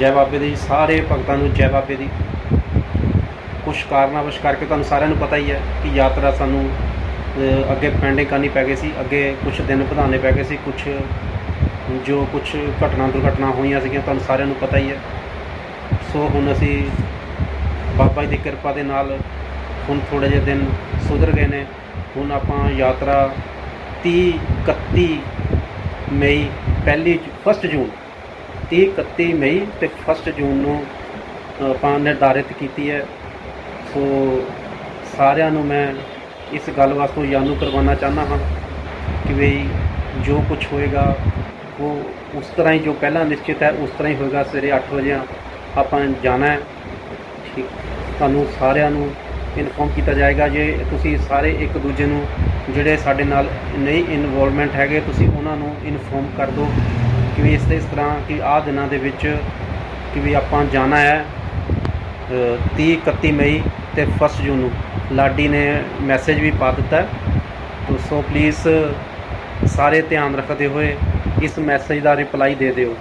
ਜੈ ਬਾਬੇ ਦੀ, ਸਾਰੇ ਭਗਤਾਂ ਨੂੰ ਜੈ ਬਾਬੇ ਦੀ। ਕੁਛ ਕਾਰਨਾਵਸ਼ ਕਰਕੇ ਤੁਹਾਨੂੰ ਸਾਰਿਆਂ ਨੂੰ ਪਤਾ ਹੀ ਹੈ ਕਿ ਯਾਤਰਾ ਸਾਨੂੰ ਅੱਗੇ ਪੈਂਡਿੰਗ ਕਰਨੀ ਪੈ ਗਈ ਸੀ। ਅੱਗੇ ਕੁਝ ਦਿਨ ਵਧਾਉਣੇ ਪੈ ਗਏ ਸੀ। ਕੁਝ ਜੋ ਕੁਝ ਘਟਨਾ ਦੁਰਘਟਨਾ ਹੋਈਆਂ ਸੀਗੀਆਂ, ਤੁਹਾਨੂੰ ਸਾਰਿਆਂ ਨੂੰ ਪਤਾ ਹੀ ਹੈ। ਸੋ ਹੁਣ ਅਸੀਂ ਬਾਬਾ ਜੀ ਦੀ ਕਿਰਪਾ ਦੇ ਨਾਲ ਹੁਣ ਥੋੜੇ ਜਿਹੇ ਦਿਨ ਸੁਧਰ ਗਏ ਨੇ। ਹੁਣ ਆਪਾਂ ਯਾਤਰਾ 30 31 ਮਈ, ਪਹਿਲੀ 1 ਜੂਨ 30 31 ਮਈ ਤੇ 1 ਜੂਨ ਨੂੰ ਆਪਾਂ ਨਿਰਧਾਰਿਤ ਕੀਤੀ ਹੈ। ਸੋ ਸਾਰਿਆਂ ਨੂੰ ਮੈਂ ਇਸ ਗੱਲ ਵਾਸਤੇ ਜਾਣੂ ਕਰਵਾਉਣਾ ਚਾਹੁੰਦਾ ਹਾਂ ਕਿ ਵੀ ਜੋ ਕੁਝ ਹੋਏਗਾ, ਉਹ ਉਸ ਤਰ੍ਹਾਂ ਹੀ ਜੋ ਪਹਿਲਾਂ ਨਿਸ਼ਚਿਤ ਹੈ, ਉਸ ਤਰ੍ਹਾਂ ਹੀ ਹੋਏਗਾ। ਸਵੇਰੇ 8 ਵਜੇ ਆਪਾਂ ਜਾਣਾ ਹੈ। ਠੀਕ, ਤੁਹਾਨੂੰ ਸਾਰਿਆਂ ਨੂੰ ਇਨਫੋਰਮ ਕੀਤਾ ਜਾਏਗਾ ਜੇ ਤੁਸੀਂ ਸਾਰੇ ਇੱਕ ਦੂਜੇ ਨੂੰ ਜਿਹੜੇ ਸਾਡੇ ਨਾਲ ਨਹੀਂ ਇਨਵੋਲਵਮੈਂਟ ਹੈਗੇ, ਤੁਸੀਂ ਉਹਨਾਂ ਨੂੰ ਇਨਫੋਰਮ ਕਰ ਦਿਓ। ਕਿ ਵੀ ਇਸ ਇਸ ਤਰ੍ਹਾਂ ਕਿ ਆਹ ਦਿਨਾਂ ਦੇ ਵਿੱਚ ਕਿ ਵੀ ਆਪਾਂ ਜਾਣਾ ਹੈ ਅ, 30 31 ਮਈ ਤੇ 1 ਜੂਨ ਨੂੰ। ਲਾਡੀ ਨੇ ਮੈਸੇਜ ਵੀ ਪਾ ਦਿੱਤਾ ਤੋ ਸੋ ਪਲੀਜ਼ ਸਾਰੇ ਧਿਆਨ ਰੱਖਦੇ ਹੋਏ ਇਸ ਮੈਸੇਜ ਦਾ ਰਿਪਲਾਈ ਦੇ ਦਿਓ।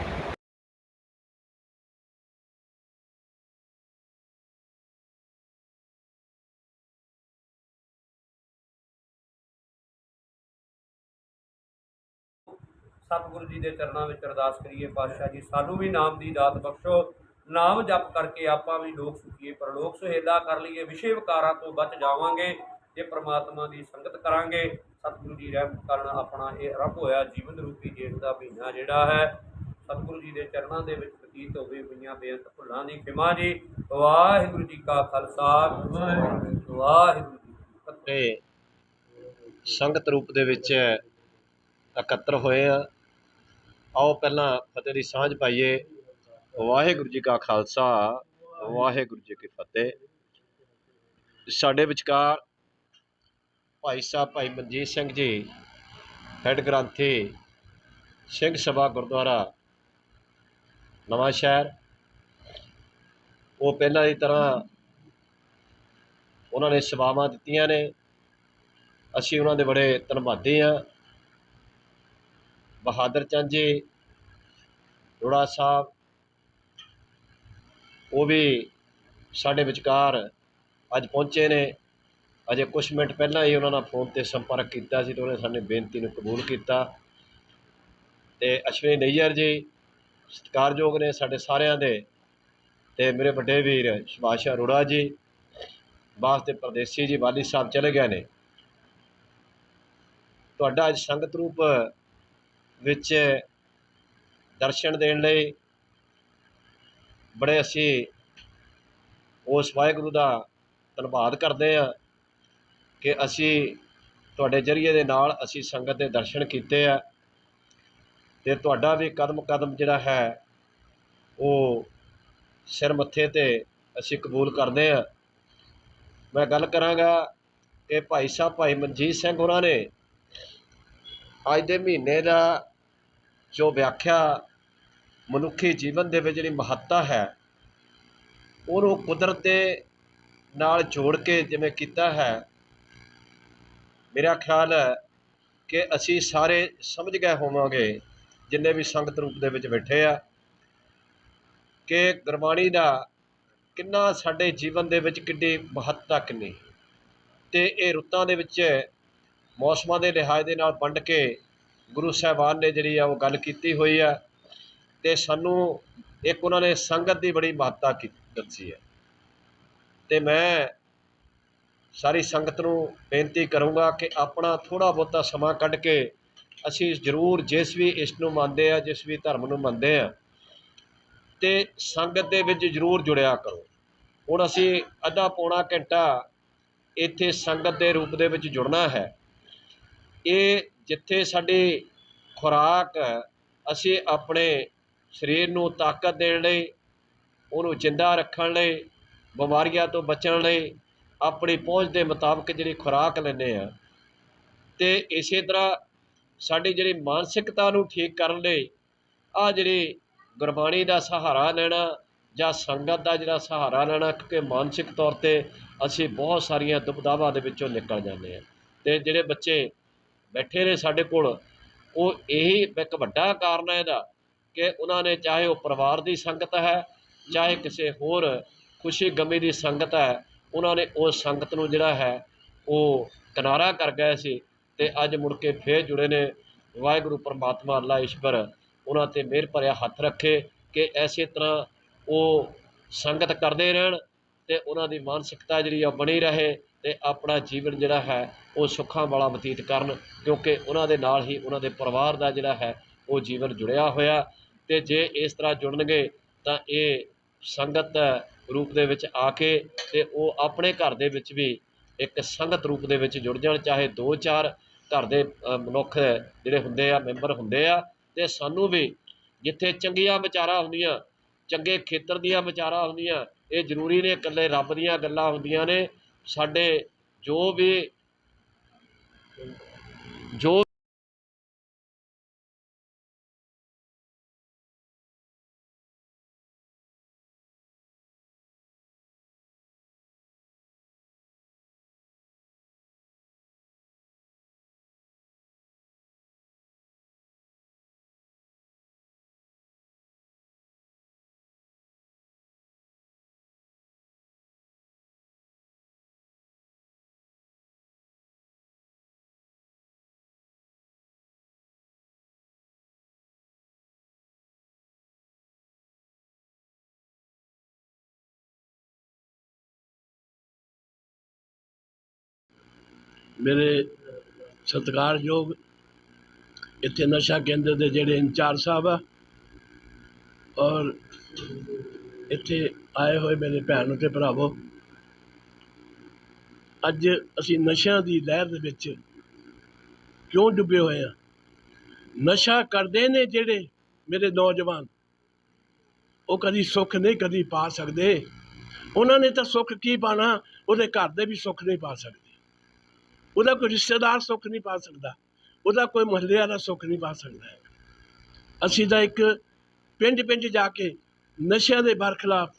ਸਤਿਗੁਰੂ ਜੀ ਦੇ ਚਰਨਾਂ ਵਿੱਚ ਅਰਦਾਸ ਕਰੀਏ, ਪਾਤਸ਼ਾਹ ਜੀ, ਸਾਨੂੰ ਵੀ ਨਾਮ ਦੀ ਦਾਤ ਬਖਸ਼ੋ। ਨਾਮ ਜਪ ਕਰਕੇ ਆਪਾਂ ਵੀ ਲੋਕ ਸੁਖੀਏ, ਪਰਲੋਕ ਸੁਹੇਲਾ ਕਰ ਲਈਏ, ਵਿਸ਼ੇ ਵਿਕਾਰਾਂ ਤੋਂ ਬਚ ਜਾਵਾਂਗੇ, ਜੇ ਪ੍ਰਮਾਤਮਾ ਦੀ ਸੰਗਤ ਕਰਾਂਗੇ। ਸਤਿਗੁਰੂ ਜੀ ਰਹਿਮਤ ਕਰਨ ਆਪਣਾ ਇਹ ਰੱਬ ਹੋਇਆ ਜੀਵਨ ਰੂਪੀ ਜੇਠ ਦਾ ਮਹੀਨਾ ਜਿਹੜਾ ਹੈ। ਸਤਿਗੁਰੂ ਜੀ ਦੇ ਚਰਨਾਂ ਦੇ ਵਿੱਚ ਬਤੀਤ ਹੋਵੇ ਪਈਆਂ ਬੇਅੰਤ ਭੁੱਲਾਂ ਦੀ ਖਿਮਾ ਜੀ। ਵਾਹਿਗੁਰੂ ਜੀ ਕਾ ਖਾਲਸਾ। ਵਾਹਿਗੁਰੂ ਜੀ ਕੀ ਸੰਗਤ ਰੂਪ ਦੇ ਵਿੱਚ ਇਕੱਤਰ ਹੋਏ ਆ। ਆਓ ਪਹਿਲਾਂ ਫਤਿਹ ਦੀ ਸਾਂਝ ਪਾਈਏ। ਵਾਹਿਗੁਰੂ ਜੀ ਕਾ ਖਾਲਸਾ, ਵਾਹਿਗੁਰੂ ਜੀ ਕੀ ਫਤਿਹ। ਸਾਡੇ ਵਿਚਕਾਰ ਭਾਈ ਸਾਹਿਬ ਭਾਈ ਮਨਜੀਤ ਸਿੰਘ ਜੀ, ਹੈਡ ਗ੍ਰੰਥੀ, ਸਿੰਘ ਸਭਾ ਗੁਰਦੁਆਰਾ, ਨਵਾਂ ਸ਼ਹਿਰ। ਉਹ ਪਹਿਲਾਂ ਦੀ ਤਰ੍ਹਾਂ ਉਹਨਾਂ ਨੇ ਸੇਵਾਵਾਂ ਦਿੱਤੀਆਂ ਨੇ। ਅਸੀਂ ਉਹਨਾਂ ਦੇ ਬੜੇ ਧੰਨਵਾਦੀ ਹਾਂ। ਬਹਾਦਰ ਚੰਦ ਜੀ ਰੋੜਾ ਸਾਹਿਬ, ਉਹ ਵੀ ਸਾਡੇ ਵਿਚਕਾਰ ਅੱਜ ਪਹੁੰਚੇ ਨੇ। ਅਜੇ ਕੁਝ ਮਿੰਟ ਪਹਿਲਾਂ ਹੀ ਉਹਨਾਂ ਨਾਲ ਫੋਨ ਤੇ ਸੰਪਰਕ ਕੀਤਾ ਸੀ ਤੇ ਉਹਨੇ ਸਾਡੀ ਬੇਨਤੀ ਨੂੰ ਕਬੂਲ ਕੀਤਾ। ਤੇ ਅਸ਼ਵਨੀ ਨਈਅਰ ਜੀ, ਸਤਿਕਾਰਯੋਗ ਨੇ ਸਾਡੇ ਸਾਰਿਆਂ ਦੇ। ਤੇ ਮੇਰੇ ਵੱਡੇ ਵੀਰ ਸੁਭਾਸ਼ ਅਰੋੜਾ ਜੀ, ਬਾਸ ਦੇ ਪਰਦੇਸੀ ਜੀ ਵਾਲੀ ਸਾਹਿਬ ਚਲੇ ਗਏ ਨੇ। ਤੁਹਾਡਾ ਅੱਜ ਸੰਗਤ ਰੂਪ ਵਿੱਚ ਦਰਸ਼ਨ ਦੇਣ ਲਈ ਬੜੇ ਅਸੀਂ ਉਸ ਵਾਹਿਗੁਰੂ ਦਾ ਧੰਨਵਾਦ ਕਰਦੇ ਹਾਂ ਕਿ ਅਸੀਂ ਤੁਹਾਡੇ ਜਰੀਏ ਦੇ ਨਾਲ ਅਸੀਂ ਸੰਗਤ ਦੇ ਦਰਸ਼ਨ ਕੀਤੇ ਆ ਤੇ ਤੁਹਾਡਾ ਵੀ ਕਦਮ ਕਦਮ ਜਿਹੜਾ ਹੈ, ਉਹ ਸਿਰ ਮੱਥੇ ਤੇ ਅਸੀਂ ਕਬੂਲ ਕਰਦੇ ਹਾਂ। ਮੈਂ ਗੱਲ ਕਰਾਂਗਾ ਕਿ ਭਾਈ ਸਾਹਿਬ, ਭਾਈ ਮਨਜੀਤ ਸਿੰਘ ਹੋਰਾਂ ਨੇ ਅੱਜ ਦੇ ਮਹੀਨੇ ਦਾ ਜੋ ਵਿਆਖਿਆ ਮਨੁੱਖੀ ਜੀਵਨ ਦੇ ਵਿੱਚ ਜਿਹੜੀ ਮਹੱਤਤਾ ਹੈ, ਉਹਨੂੰ ਕੁਦਰਤ ਦੇ ਨਾਲ ਜੋੜ ਕੇ ਜਿਵੇਂ ਕੀਤਾ ਹੈ, ਮੇਰਾ ਖਿਆਲ ਹੈ ਕਿ ਅਸੀਂ ਸਾਰੇ ਸਮਝ ਗਏ ਹੋਵਾਂਗੇ, ਜਿੰਨੇ ਵੀ ਸੰਗਤ ਰੂਪ ਦੇ ਵਿੱਚ ਬੈਠੇ ਆ, ਕਿ ਗੁਰਬਾਣੀ ਦਾ ਕਿੰਨਾ ਸਾਡੇ ਜੀਵਨ ਦੇ ਵਿੱਚ ਕਿੰਨੀ ਮਹੱਤਤਾ ਕਿੰਨੀ। ਤੇ ਇਹ ਰੁੱਤਾਂ ਦੇ ਵਿੱਚ ਮੌਸਮਾਂ ਦੇ ਲਿਹਾਜ਼ ਦੇ ਨਾਲ ਵੰਡ ਕੇ ਗੁਰੂ ਸਾਹਿਬਾਨ ਨੇ ਜਿਹੜੀ ਆ ਉਹ ਗੱਲ ਕੀਤੀ ਹੋਈ ਆ ਤੇ ਸਾਨੂੰ ਇੱਕ ਉਹਨਾਂ ਨੇ ਸੰਗਤ ਦੀ ਬੜੀ ਮਹੱਤਤਾ ਕੀ, ਦੱਸੀ ਹੈ ਤੇ ਮੈਂ ਸਾਰੀ ਸੰਗਤ ਨੂੰ ਬੇਨਤੀ ਕਰੂੰਗਾ ਕਿ ਆਪਣਾ ਥੋੜਾ ਬਹੁਤਾ ਸਮਾਂ ਕੱਢ ਕੇ ਅਸੀਂ ਜ਼ਰੂਰ ਜਿਸ ਵੀ ਇਸ ਨੂੰ ਮੰਨਦੇ ਆ, ਜਿਸ ਵੀ ਧਰਮ ਨੂੰ ਮੰਨਦੇ ਆ, ਤੇ ਸੰਗਤ ਦੇ ਵਿੱਚ ਜ਼ਰੂਰ ਜੁੜਿਆ ਕਰੋ। ਹੁਣ ਅਸੀਂ ਅੱਧਾ ਪੌਣਾ ਘੰਟਾ ਇੱਥੇ ਸੰਗਤ ਦੇ ਰੂਪ ਦੇ ਵਿੱਚ ਜੁੜਨਾ ਹੈ। ਇਹ ਜਿੱਥੇ ਸਾਡੀ ਖੁਰਾਕ ਅਸੀਂ ਆਪਣੇ ਸਰੀਰ ਨੂੰ ਤਾਕਤ ਦੇਣ ਲਈ, ਉਹਨੂੰ ਜਿੰਦਾ ਰੱਖਣ ਲਈ, ਬਿਮਾਰੀਆਂ ਤੋਂ ਬਚਣ ਲਈ ਆਪਣੀ ਪਹੁੰਚ ਦੇ ਮੁਤਾਬਕ ਜਿਹੜੀ ਖੁਰਾਕ ਲੈਂਦੇ ਹਾਂ। ਅਤੇ ਇਸੇ ਤਰ੍ਹਾਂ ਸਾਡੀ ਜਿਹੜੀ ਮਾਨਸਿਕਤਾ ਨੂੰ ਠੀਕ ਕਰਨ ਲਈ ਆਹ ਜਿਹੜੀ ਗੁਰਬਾਣੀ ਦਾ ਸਹਾਰਾ ਲੈਣਾ ਜਾਂ ਸੰਗਤ ਦਾ ਜਿਹੜਾ ਸਹਾਰਾ ਲੈਣਾ, ਕਿਉਂਕਿ ਮਾਨਸਿਕ ਤੌਰ ਤੇ ਅਸੀਂ ਬਹੁਤ ਸਾਰੀਆਂ ਦੁਬਦਾਵਾਂ ਦੇ ਵਿੱਚੋਂ ਨਿਕਲ ਜਾਂਦੇ ਹਾਂ। ਅਤੇ ਜਿਹੜੇ ਬੱਚੇ ਬੈਠੇ ਨੇ ਸਾਡੇ ਕੋਲ, ਉਹ ਇਹੀ ਇੱਕ ਵੱਡਾ ਕਾਰਨ ਹੈ ਇਹਦਾ ਕਿ ਉਹਨਾਂ ਨੇ ਚਾਹੇ ਉਹ ਪਰਿਵਾਰ ਦੀ ਸੰਗਤ ਹੈ, ਚਾਹੇ ਕਿਸੇ ਹੋਰ ਖੁਸ਼ੀ ਗਮੀ ਦੀ ਸੰਗਤ ਹੈ, ਉਹਨਾਂ ਨੇ ਉਸ ਸੰਗਤ ਨੂੰ ਜਿਹੜਾ ਹੈ ਉਹ ਕਿਨਾਰਾ ਕਰ ਗਏ ਸੀ ਤੇ ਅੱਜ ਮੁੜ ਕੇ ਫੇਰ ਜੁੜੇ ਨੇ। ਵਾਹਿਗੁਰੂ ਪਰਮਾਤਮਾ ਅੱਲਾ ਈਸ਼ਵਰ ਉਹਨਾਂ ਤੇ ਮਿਹਰ ਭਰਿਆ ਹੱਥ ਰੱਖੇ ਕਿ ਐਸੇ ਤਰ੍ਹਾਂ ਉਹ ਸੰਗਤ ਕਰਦੇ ਰਹਿਣ ਤੇ ਉਹਨਾਂ ਦੀ ਮਾਨਸਿਕਤਾ ਜਿਹੜੀ ਆ ਬਣੀ ਰਹੇ ਤੇ ਆਪਣਾ ਜੀਵਨ ਜਿਹੜਾ ਹੈ ਉਹ ਸੁੱਖਾਂ ਵਾਲਾ ਬਤੀਤ ਕਰਨ, ਕਿਉਂਕਿ ਉਹਨਾਂ ਦੇ ਨਾਲ ਹੀ ਉਹਨਾਂ ਦੇ ਪਰਿਵਾਰ ਦਾ ਜਿਹੜਾ ਹੈ ਉਹ ਜੀਵਨ ਜੁੜਿਆ ਹੋਇਆ। ਤੇ ਜੇ ਇਸ ਤਰ੍ਹਾਂ ਜੁੜਨਗੇ ਤਾਂ ਇਹ ਸੰਗਤ ਰੂਪ ਦੇ ਵਿੱਚ ਆ ਕੇ ਤੇ ਉਹ ਆਪਣੇ ਘਰ ਦੇ ਵਿੱਚ ਵੀ ਇੱਕ ਸੰਗਤ ਰੂਪ ਦੇ ਵਿੱਚ ਜੁੜ ਜਾਣ, ਚਾਹੇ ਦੋ ਚਾਰ ਘਰ ਦੇ ਮਨੁੱਖ ਜਿਹੜੇ ਹੁੰਦੇ ਆ, ਮੈਂਬਰ ਹੁੰਦੇ ਆ, ਤੇ ਸਾਨੂੰ ਵੀ ਜਿੱਥੇ ਚੰਗੀਆਂ ਵਿਚਾਰਾਂ ਹੁੰਦੀਆਂ, ਚੰਗੇ ਖੇਤਰ ਦੀਆਂ ਵਿਚਾਰਾਂ ਹੁੰਦੀਆਂ ਇਹ ਜ਼ਰੂਰੀ ਨੇ ਇਕੱਲੇ ਰੱਬ ਦੀਆਂ ਗੱਲਾਂ ਹੁੰਦੀਆਂ ਨੇ। ਸਾਡੇ ਜੋ ਵੀ ਜੋ ਮੇਰੇ ਸਤਿਕਾਰਯੋਗ ਇੱਥੇ ਨਸ਼ਾ ਕੇਂਦਰ ਦੇ ਜਿਹੜੇ ਇੰਚਾਰਜ ਸਾਹਿਬ ਆ, ਔਰ ਇੱਥੇ ਆਏ ਹੋਏ ਮੇਰੇ ਭੈਣ ਅਤੇ ਭਰਾਵੋ, ਅੱਜ ਅਸੀਂ ਨਸ਼ਿਆਂ ਦੀ ਲਹਿਰ ਦੇ ਵਿੱਚ ਕਿਉਂ ਡੁੱਬੇ ਹੋਏ ਆ? ਨਸ਼ਾ ਕਰਦੇ ਨੇ ਜਿਹੜੇ ਮੇਰੇ ਨੌਜਵਾਨ, ਉਹ ਕਦੀ ਸੁੱਖ ਨਹੀਂ, ਕਦੀ ਪਾ ਸਕਦੇ। ਉਹਨਾਂ ਨੇ ਤਾਂ ਸੁੱਖ ਕੀ ਪਾਣਾ? ਉਹਦੇ ਘਰ ਦੇ ਵੀ ਸੁੱਖ ਨਹੀਂ ਪਾ ਸਕਦੇ। ਉਹਦਾ ਕੋਈ ਰਿਸ਼ਤੇਦਾਰ ਸੁੱਖ ਨਹੀਂ ਪਾ ਸਕਦਾ। ਉਹਦਾ ਕੋਈ ਮੁਹੱਲੇ ਵਾਲਾ ਸੁੱਖ ਨਹੀਂ ਪਾ ਸਕਦਾ ਅਸੀਂ ਤਾਂ ਇੱਕ ਪਿੰਡ ਪਿੰਡ ਜਾ ਕੇ ਨਸ਼ਿਆਂ ਦੇ ਬਰਖਲਾਫ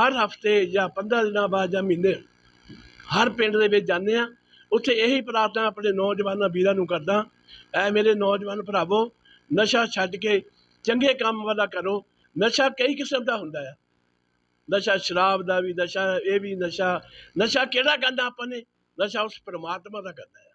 ਹਰ ਹਫ਼ਤੇ ਜਾਂ 15 ਦਿਨਾਂ ਬਾਅਦ ਜਾਂ ਮਹੀਨੇ ਹਰ ਪਿੰਡ ਦੇ ਵਿੱਚ ਜਾਂਦੇ ਆ ਉੱਥੇ ਇਹੀ ਪ੍ਰਾਰਥਨਾ ਆਪਣੇ ਨੌਜਵਾਨਾਂ ਵੀਰਾਂ ਨੂੰ ਕਰਦਾ ਐ ਮੇਰੇ ਨੌਜਵਾਨ ਭਰਾਵੋ, ਨਸ਼ਾ ਛੱਡ ਕੇ ਚੰਗੇ ਕੰਮ ਵਾਲਾ ਕਰੋ। ਨਸ਼ਾ ਕਈ ਕਿਸਮ ਦਾ ਹੁੰਦਾ ਆ। ਨਸ਼ਾ ਸ਼ਰਾਬ ਦਾ ਵੀ, ਨਸ਼ਾ ਇਹ ਵੀ, ਨਸ਼ਾ ਨਸ਼ਾ ਕਿਹੜਾ ਕਰਨਾ ਆਪਾਂ ਨੇ? ਨਸ਼ਾ ਉਸ ਪਰਮਾਤਮਾ ਦਾ ਕਰਨਾ ਹੈ।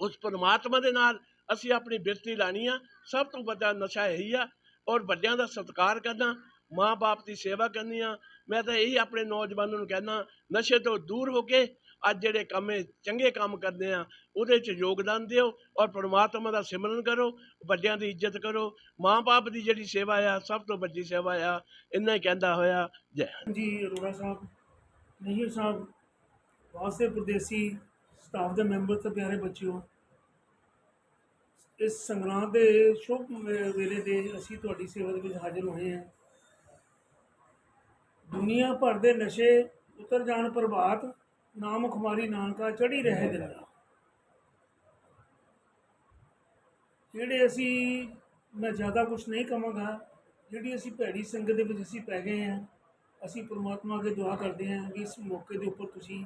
ਉਸ ਪਰਮਾਤਮਾ ਦੇ ਨਾਲ ਅਸੀਂ ਆਪਣੀ ਬਿਰਤੀ ਲਾਣੀ ਆ। ਸਭ ਤੋਂ ਵੱਡਾ ਨਸ਼ਾ ਇਹੀ ਆ ਔਰ ਵੱਡਿਆਂ ਦਾ ਸਤਿਕਾਰ ਕਰਨਾ, ਮਾਂ-ਬਾਪ ਦੀ ਸੇਵਾ ਕਰਨੀ ਆ। ਮੈਂ ਤਾਂ ਇਹੀ ਆਪਣੇ ਨੌਜਵਾਨਾਂ ਨੂੰ ਕਹਿਣਾ ਨਸ਼ੇ ਤੋਂ ਦੂਰ ਹੋ ਕੇ ਅੱਜ ਜਿਹੜੇ ਕੰਮ ਚੰਗੇ ਕੰਮ ਕਰਦੇ ਆ, ਉਹਦੇ 'ਚ ਯੋਗਦਾਨ ਦਿਓ ਔਰ ਪਰਮਾਤਮਾ ਦਾ ਸਿਮਰਨ ਕਰੋ, ਵੱਡਿਆਂ ਦੀ ਇੱਜ਼ਤ ਕਰੋ। ਮਾਂ-ਬਾਪ ਦੀ ਜਿਹੜੀ ਸੇਵਾ ਆ, ਸਭ ਤੋਂ ਵੱਡੀ ਸੇਵਾ ਆ, ਇੰਨਾ ਹੀ ਕਹਿੰਦਾ ਹੋਇਆ, ਜੈ ਹਿੰਦ। ਜੀ, ਅਰੋੜਾ ਸਾਹਿਬ, ਨਹੀਰ ਸਾਹਿਬ ਵਾਸਤੇ ਪ੍ਰਦੇਸੀ ਸਟਾਫ ਦੇ ਮੈਂਬਰ ਤੇ ਪਿਆਰੇ ਬੱਚਿਓ, ਇਸ ਸੰਗਰਾਮ ਦੇ ਸ਼ੁਭ ਵੇਲੇ ਦੇ ਅਸੀਂ ਤੁਹਾਡੀ ਸੇਵਾ ਦੇ ਵਿੱਚ ਹਾਜ਼ਰ ਹੋਏ ਹਾਂ। ਦੁਨੀਆ ਭਰ ਦੇ ਨਸ਼ੇ, ਉਤਰ ਜਾਣ ਪ੍ਰਭਾਤ ਨਾਮ ਖੁਮਾਰੀ ਨਾਨਕਾ ਚੜੀ ਰਹੇ ਦਿਲਾ ਜਿਹੜੇ ਅਸੀਂ, ਮੈਂ ਜ਼ਿਆਦਾ ਕੁਝ ਨਹੀਂ ਕਹਾਂਗਾ, ਜਿਹੜੀ ਅਸੀਂ ਭੈੜੀ ਸੰਗਤ ਦੇ ਵਿੱਚ ਅਸੀਂ ਪੈ ਗਏ ਹਾਂ, ਅਸੀਂ ਪ੍ਰਮਾਤਮਾ ਅੱਗੇ ਦੁਆ ਕਰਦੇ ਹਾਂ ਕਿ ਇਸ ਮੌਕੇ ਦੇ ਉੱਪਰ ਤੁਸੀਂ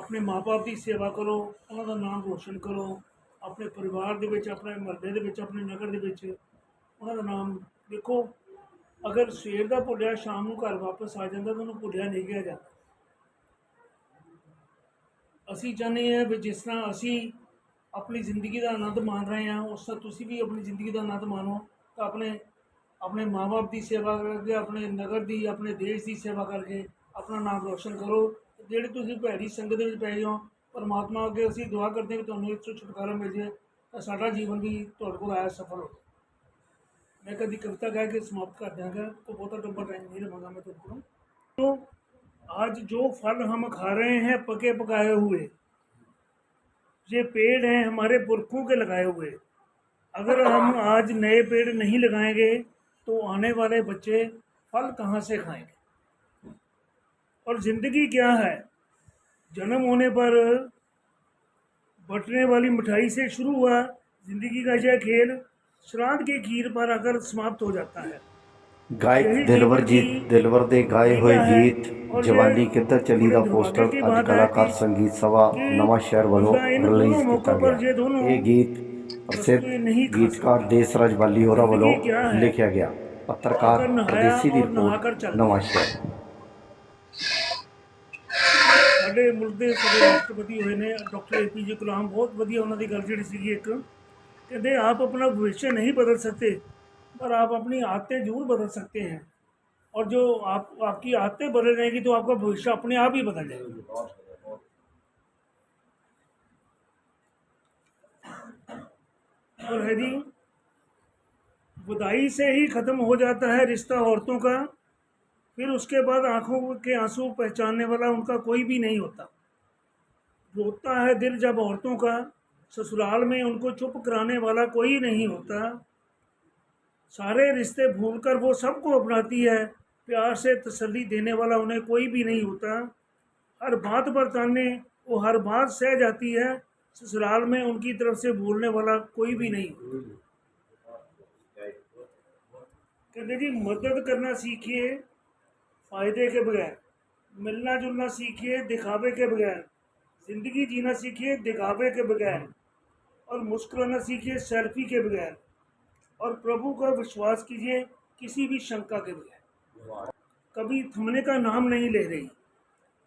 ਆਪਣੇ ਮਾਪੇ ਦੀ ਸੇਵਾ ਕਰੋ, ਉਹਨਾਂ ਦਾ ਨਾਮ ਰੋਸ਼ਨ ਕਰੋ, ਆਪਣੇ ਪਰਿਵਾਰ ਦੇ ਵਿੱਚ, ਆਪਣੇ ਮਹੱਲੇ ਦੇ ਵਿੱਚ, ਆਪਣੇ ਨਗਰ ਦੇ ਵਿੱਚ, ਉਹਨਾਂ ਦਾ ਨਾਮ ਦੇਖੋ, ਅਗਰ ਸਵੇਰ ਦਾ ਭੁੱਲਿਆ, ਸ਼ਾਮ ਨੂੰ ਘਰ ਵਾਪਸ ਆ ਜਾਂਦਾ, ਤਾਂ ਉਹਨੂੰ ਭੁੱਲਿਆ ਨਹੀਂ ਗਿਆ ਜਾਂਦਾ। ਅਸੀਂ ਚਾਹੁੰਦੇ ਹਾਂ ਵੀ ਜਿਸ ਤਰ੍ਹਾਂ ਅਸੀਂ ਆਪਣੀ ਜ਼ਿੰਦਗੀ ਦਾ ਆਨੰਦ ਮਾਣ ਰਹੇ ਹਾਂ, ਉਸ ਤਰ੍ਹਾਂ ਤੁਸੀਂ ਵੀ ਆਪਣੀ ਜ਼ਿੰਦਗੀ ਦਾ ਆਨੰਦ ਮਾਣੋ, ਤਾਂ ਆਪਣੇ ਆਪਣੇ ਮਾਪੇ ਦੀ ਸੇਵਾ ਕਰਕੇ, ਆਪਣੇ ਨਗਰ ਦੀ, ਆਪਣੇ ਦੇਸ਼ ਦੀ ਸੇਵਾ ਕਰਕੇ ਆਪਣਾ ਨਾਮ ਰੋਸ਼ਨ ਕਰੋ। ਜਿਹੜੇ ਤੁਸੀਂ ਭੈੜੀ ਸੰਗਤ ਦੇ ਵਿੱਚ ਪਏ ਹੋ ਪਰਮਾਤਮਾ ਅੱਗੇ ਅਸੀਂ ਦੁਆ ਕਰਦੇ ਹਾਂ ਕਿ ਤੁਹਾਨੂੰ ਇਸ ਤੋਂ ਛੁਟਕਾਰਾ ਮਿਲ ਜਾਏ ਤਾਂ ਸਾਡਾ ਜੀਵਨ ਵੀ ਤੁਹਾਡੇ ਕੋਲ ਆਇਆ ਸਫਲ ਹੋ ਮੈਂ ਕਦੀ ਕਵਿਤਾ ਗਾ ਕੇ ਸਮਾਪਤ ਕਰ ਦਿਆਂਗਾ तो ਬਹੁਤਾ लंबा टाइम नहीं लूँगा मैं तुमको तो आज जो फल हम खा रहे हैं पके पकाए हुए ये पेड़ हैं हमारे पुरखों के लगाए हुए अगर हम आज नए पेड़ नहीं लगाएंगे तो आने वाले बच्चे फल कहाँ से खाएंगे और ज़िंदगी क्या है? जन्म होने पर बटने वाली मिठाई से शुरू हुआ ज़िंदगी का यह खेल श्राद्ध के खीर पर आकर समाप्त हो जाता है। गाय दिलवर जीत दिलवर दे गाए हुए गीत जवानी के तर चली दा पोस्टर आज कलाकार संगीत सभा नवा शहर वालों रिलीज़ किया गया। ये गीत प्रसिद्ध गीतकार देशराज बाली होरा वालों लिखा गया। पत्रकार प्रदेशी रिपोर्ट नवा शहर। साढ़े मुल्क के ਦੇ राष्ट्रपति हुए हैं डॉक्टर ए पी जे कलाम बहुत ਉਹਨਾਂ उन्होंने गल जी सी एक कहते आप अपना भविष्य नहीं बदल सकते पर आप अपनी आदतें ज़रूर बदल सकते हैं और जो आप आपकी आदतें बदल जाएगी तो आपका भविष्य अपने आप ही बदल जाएगा और है जी बुदाई से ही ख़त्म हो जाता है रिश्ता औरतों का फिर उसके बाद आँखों के आँसू पहचानने वाला उनका कोई भी नहीं होता। रोता है दिल जब औरतों का, ससुराल में उनको चुप कराने वाला कोई नहीं होता। सारे रिश्ते भूलकर वो सबको अपनाती है, प्यार से तसल्ली देने वाला उन्हें कोई भी नहीं होता। हर बात पर ताने, वो हर बात सह जाती है, ससुराल में उनकी तरफ़ से बोलने वाला कोई भी नहीं कहते जी मदद करना सीखिए फ़ायदे के बगैर, मिलना जुलना सीखिए, दिखावे के बगैर, ज़िंदगी जीना सीखिए, दिखावे के बगैर, और मुस्कुराना सीखिए, सेल्फी के बगैर, और प्रभु का विश्वास कीजिए, किसी भी शंका के बगैर। कभी थमने का नाम नहीं ले रही।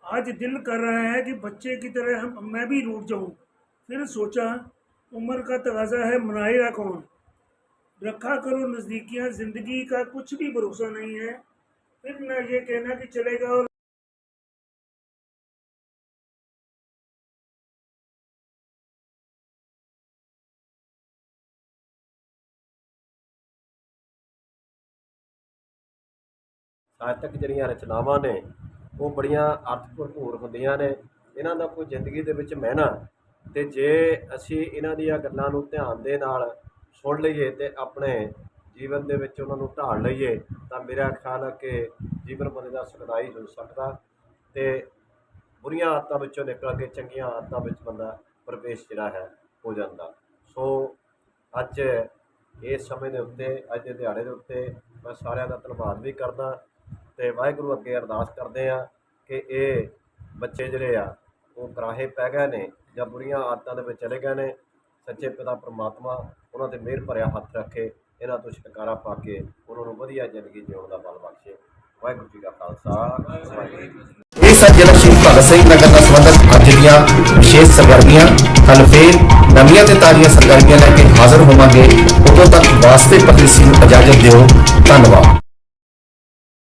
आज दिल कर रहा है कि बच्चे की तरह हम, मैं भी रूठ जाऊँ। फिर सोचा, उम्र का तगाजा है, मनाएगा कौन? रखा करो नज़दीकियाँ, ज़िंदगी का कुछ भी भरोसा नहीं है। फिर न ये कहना कि चलेगा और ਸਾਹਿਤਕ ਜਿਹੜੀਆਂ ਰਚਨਾਵਾਂ ਨੇ ਉਹ ਬੜੀਆਂ ਅਰਥ ਭਰਪੂਰ ਹੁੰਦੀਆਂ ਨੇ ਇਹਨਾਂ ਦਾ ਕੋਈ ਜ਼ਿੰਦਗੀ ਦੇ ਵਿੱਚ ਮਹਿਨਾ ਤੇ ਜੇ ਅਸੀਂ ਇਹਨਾਂ ਦੀਆਂ ਗੱਲਾਂ ਨੂੰ ਧਿਆਨ ਦੇ ਨਾਲ ਸੁਣ ਲਈਏ ਤੇ ਆਪਣੇ ਜੀਵਨ ਦੇ ਵਿੱਚ ਉਹਨਾਂ ਨੂੰ ਢਾਲ ਲਈਏ, ਤਾਂ ਮੇਰਾ ਖਿਆਲ ਹੈ ਕਿ ਜੀਵਨ ਬੰਦੇ ਦਾ ਸੁਖਦਾਈ ਹੋ ਸਕਦਾ ਤੇ ਬੁਰੀਆਂ ਆਦਤਾਂ ਵਿੱਚੋਂ ਨਿਕਲ ਕੇ ਚੰਗੀਆਂ ਆਦਤਾਂ ਵਿੱਚ ਬੰਦਾ ਪ੍ਰਵੇਸ਼ ਜਿਹੜਾ ਹੈ, ਹੋ ਜਾਂਦਾ। ਸੋ ਅੱਜ ਇਸ ਸਮੇਂ ਦੇ ਉੱਤੇ, ਅੱਜ ਦੇ ਦਿਹਾੜੇ ਦੇ ਉੱਤੇ ਮੈਂ ਸਾਰਿਆਂ ਦਾ ਧੰਨਵਾਦ ਵੀ ਕਰਦਾ ਤੇ ਵਾਹਿਗੁਰੂ ਅੱਗੇ ਅਰਦਾਸ ਕਰਦੇ ਆ ਕਿ ਇਹ ਬੱਚੇ ਜਿਹੜੇ ਆ, ਉਹ ਕਰਾਹੇ ਪੈ ਗਏ ਨੇ ਜਾਂ ਬੁਰੀਆਂ ਆਦਤਾਂ ਦੇ ਵਿੱਚ ਚਲੇ ਗਏ ਨੇ। ਸੱਚੇ ਪਿਤਾ ਪ੍ਰਮਾਤਮਾ ਉਹਨਾਂ ਤੇ ਮਿਹਰ ਭਰਿਆ ਹੱਥ ਰੱਖੇ ਇਹਨਾਂ ਤੋਂ ਛੁਟਕਾਰਾ ਪਾ ਕੇ ਉਹਨਾਂ ਨੂੰ ਵਧੀਆ ਜ਼ਿੰਦਗੀ ਜਿਉਣ ਦਾ ਬਲ ਬਖਸ਼ੇ। ਵਾਹਿਗੁਰੂ ਜੀ ਕਾ ਖਾਲਸਾ ਇਹ ਸਨ ਜ਼ਿਲ੍ਹਾ ਸ਼ਹੀਦ ਭਗਤ ਸਿੰਘ ਨਗਰ ਨਾਲ ਸੰਬੰਧਿਤ ਅੱਜ ਦੀਆਂ ਵਿਸ਼ੇਸ਼ ਸਰਗਰਮੀਆਂ ਕੱਲ ਫੇਰ ਨਵੀਆਂ ਤੇ ਤਾਜ਼ੀਆਂ ਸਰਗਰਮੀਆਂ ਲੈ ਕੇ ਹਾਜ਼ਰ ਹੋਵਾਂਗੇ। ਉਦੋਂ ਤੱਕ ਵਾਸਤੇ ਪਰਦੇਸੀ ਨੂੰ ਇਜਾਜ਼ਤ ਦਿਓ। ਧੰਨਵਾਦ।